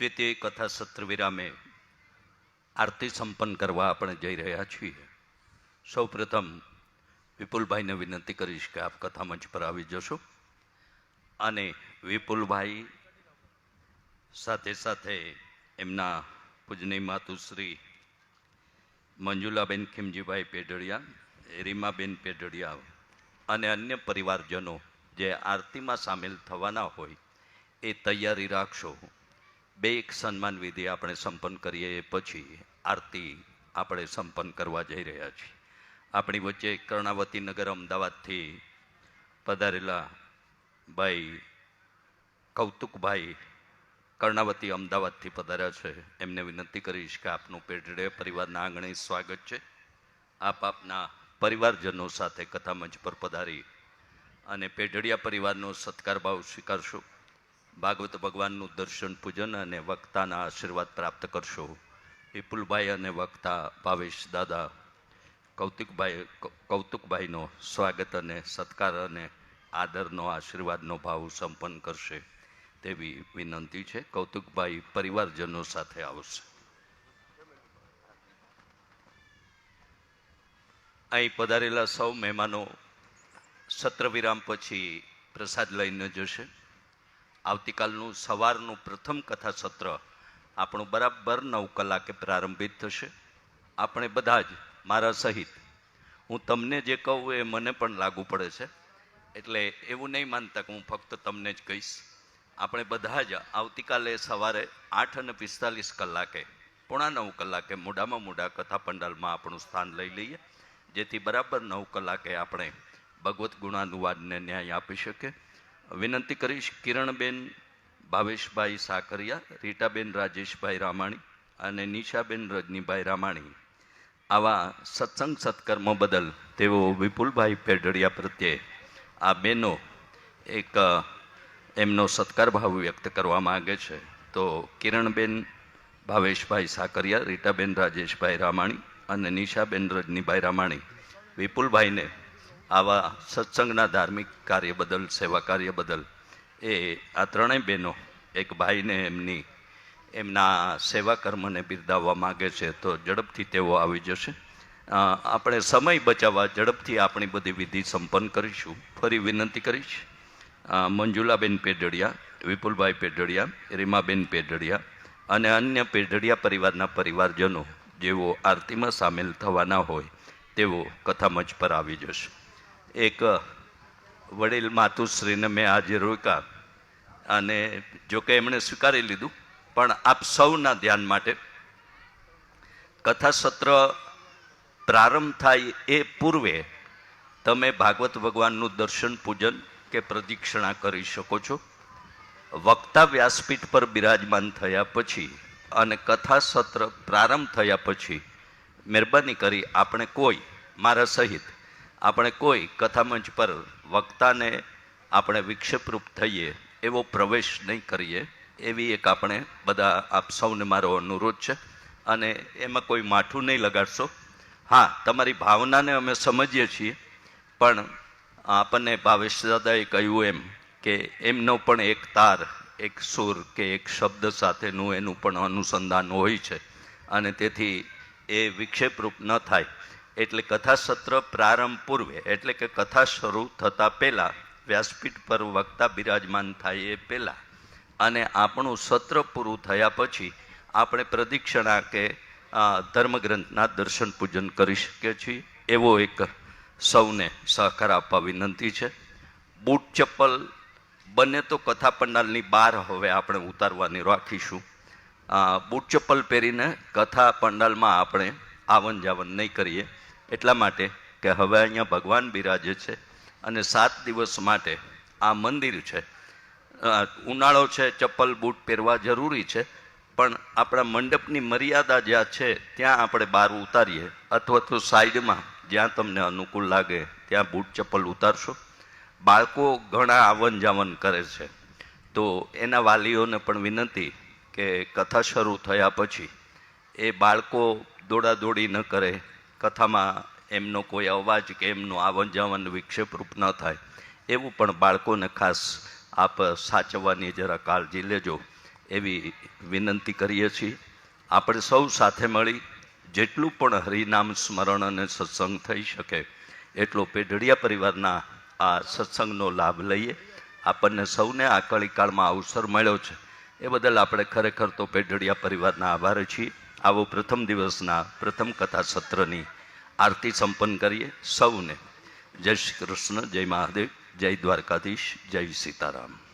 દ્વિતીય કથા સત્ર વિરામે આરતી સંપન્ન કરવા આપણે જઈ રહ્યા છીએ. સૌ પ્રથમ વિપુલભાઈને વિનંતી કરીશ કે આપ કથા મંચ પર આવી જશો અને વિપુલભાઈ સાથે સાથે એમના પૂજની માતુશ્રી મંજુલાબેન ખીમજીભાઈ પેઢડિયા, રીમાબેન પેઢડિયા અને અન્ય પરિવારજનો જે આરતીમાં સામેલ થવાના હોય એ તૈયારી રાખશો. બે એક સન્માન વિધિ આપણે સંપન્ન કરીએ એ પછી આરતી આપણે સંપન્ન કરવા જઈ રહ્યા છીએ. આપણી વચ્ચે કર્ણાવતી નગર અમદાવાદથી પધારેલા ભાઈ કૌતુકભાઈ કર્ણાવતી અમદાવાદથી પધાર્યા છે. એમને વિનંતી કરીશ કે આપનું પેઢડે પરિવારના આંગણે સ્વાગત છે. આપ આપના પરિવારજનો સાથે કથા મંચ પર પધારી અને પેઢડિયા પરિવારનો સત્કાર ભાવ સ્વીકારશો. ભાગવત ભગવાનનું દર્શન, પૂજન અને વક્તાના આશીર્વાદ પ્રાપ્ત કરશો. વિપુલભાઈ અને વક્તા ભાવેશ દાદા, કૌતુકભાઈ કૌતુકભાઈનો સ્વાગત અને સત્કાર અને આદરનો, આશીર્વાદનો ભાવ સંપન્ન કરશે તેવી વિનંતી છે. કૌતુકભાઈ પરિવારજનો સાથે આવશે. અહીં પધારેલા સૌ મહેમાનો સત્ર વિરામ પછી પ્રસાદ લઈને જશે. આવતીકાલનું સવારનું પ્રથમ કથા સત્ર આપણું બરાબર નવ કલાકે પ્રારંભિત થશે. આપણે બધા જ મારા સહિત, હું તમને જે કહું એ મને પણ લાગુ પડે છે. એટલે એવું નહીં માનતા કે હું ફક્ત તમને જ કહીશ. આપણે બધા જ આવતીકાલે સવારે આઠ અને પિસ્તાલીસ કલાકે, પોણા નવ કલાકે મોઢામાં મોઢા કથા પંડાલમાં આપણું સ્થાન લઈ લઈએ, જેથી બરાબર નવ કલાકે આપણે ભગવત ગુણાનુવાદને ન્યાય આપી શકીએ. વિનંતી કરીશ કિરણબેન, ભાવેશભાઈ સાકરિયા, રીટાબેન રાજેશભાઈ રામાણી અને નિશાબેન રજનીભાઈ રામાણી. આવા સત્સંગ સત્કર્મ બદલ તેઓ વિપુલભાઈ પેઢડિયા પ્રત્યે આ બેનો એક એમનો સત્કાર ભાવ વ્યક્ત કરવા માગે છે. તો કિરણબેન, ભાવેશભાઈ સાકરિયા, રીટાબેન રાજેશભાઈ રામાણી અને નિશાબેન રજનીભાઈ રામાણી વિપુલભાઈને આવા સત્સંગના ધાર્મિક કાર્ય બદલ, સેવા કાર્ય બદલ, એ આ ત્રણેય બહેનો, એક ભાઈને એમની, એમના સેવા કર્મને બિરદાવવા માગે છે, તો ઝડપથી તેઓ આવી જશે. આપણે સમય બચાવવા ઝડપથી આપણી બધી વિધિ સંપન્ન કરીશું. ફરી વિનંતી કરીશ. મંજુલાબેન પેઢડિયા, વિપુલભાઈ પેઢડિયા, રીમાબેન પેઢડિયા અને અન્ય પેઢડિયા પરિવારના પરિવારજનો જેઓ આરતીમાં સામેલ થવાના હોય, તેઓ કથામંચ પર આવી જશે. એક વડીલ માતુશ્રીને મેં આજે રોક્યા અને જોકે એમણે સ્વીકારી લીધું, પણ આપ સૌના ધ્યાન માટે કથાસત્ર પ્રારંભ થાય એ પૂર્વે તમે ભાગવત ભગવાનનું દર્શન, પૂજન કે પ્રદક્ષિણા કરી શકો છો. વક્તા વ્યાસપીઠ પર બિરાજમાન થયા પછી અને કથા સત્ર પ્રારંભ થયા પછી, મહેરબાની કરી આપણે કોઈ, મારા સહિત આપણે કોઈ કથામંચ પર વક્તાને આપણે વિક્ષેપરૂપ થઈએ, એવો પ્રવેશ નહીં કરીએ. એવી એક આપણે બધા આપ સૌને મારો અનુરોધ છે. અને એમાં કોઈ માઠું નહીં લગાડશો. હા, તમારી ભાવનાને અમે સમજીએ છીએ. પણ આપણને ભાવેશ દાદાએ કહ્યું એમ કે એમનો પણ એક તાર, એક સુર કે એક શબ્દ સાથેનું એનું પણ અનુસંધાન હોય છે. અને તેથી એ વિક્ષેપરૂપ ન થાય. એટલે કથા સત્ર પ્રારંભ પૂર્વે, એટલે કે કથા શરૂ થતાં પહેલાં, વ્યાસપીઠ પર વક્તા બિરાજમાન થાય એ પહેલાં. અને આપણું સત્ર પૂરું થયા પછી આપણે પ્રદિક્ષણા કે ધર્મગ્રંથના દર્શન પૂજન કરી શકીએ છીએ. એવો એક સૌને સહકાર આપવા વિનંતી છે. બૂટ ચપ્પલ બંને તો કથા પંડાલની બહાર હવે આપણે ઉતારવાની રાખીશું. બૂટ ચપ્પલ પહેરીને કથા પંડાલમાં આપણે આવન જાવન નહીં કરીએ. એટલા માટે કે હવે અહીંયા ભગવાન બિરાજે છે અને સાત દિવસ માટે આ મંદિર છે. ઉનાળો છે, ચપ્પલ, બૂટ પહેરવા જરૂરી છે, પણ આપણા મંડપની મર્યાદા જ્યાં છે, ત્યાં આપણે બહાર ઉતારીએ. અથવા તો સાઈડમાં, જ્યાં તમને અનુકૂળ લાગે, ત્યાં બૂટ, ચપ્પલ ઉતારશો. બાળકો ઘણા આવન જાવન કરે છે. તો એના વાલીઓને પણ વિનંતી કે કથા શરૂ થયા પછી એ બાળકો દોડાદોડી ન કરે કથામાં એમનો કોઈ અવાજ કે એમનું આવન જાવન વિક્ષેપરૂપ ન થાય, એવું પણ બાળકોને ખાસ આપ સાચવવાની જરા કાળજી લેજો. એવી વિનંતી કરીએ છીએ. આપણે સૌ સાથે મળી જેટલું પણ હરિનામ સ્મરણ અને સત્સંગ થઈ શકે, એટલો પેઢડિયા પરિવારના આ સત્સંગનો લાભ લઈએ. આપણને સૌને આ કળીકાળમાં અવસર મળ્યો છે. એ બદલ આપણે ખરેખર તો પેઢડિયા પરિવારના આભાર છીએ. આવો પ્રથમ દિવસના પ્રથમ કથા સત્રની આરતી સંપન્ન કરીએ સૌને. જય શ્રી કૃષ્ણ, જય મહાદેવ, જય દ્વારકાધીશ, જય સીતારામ.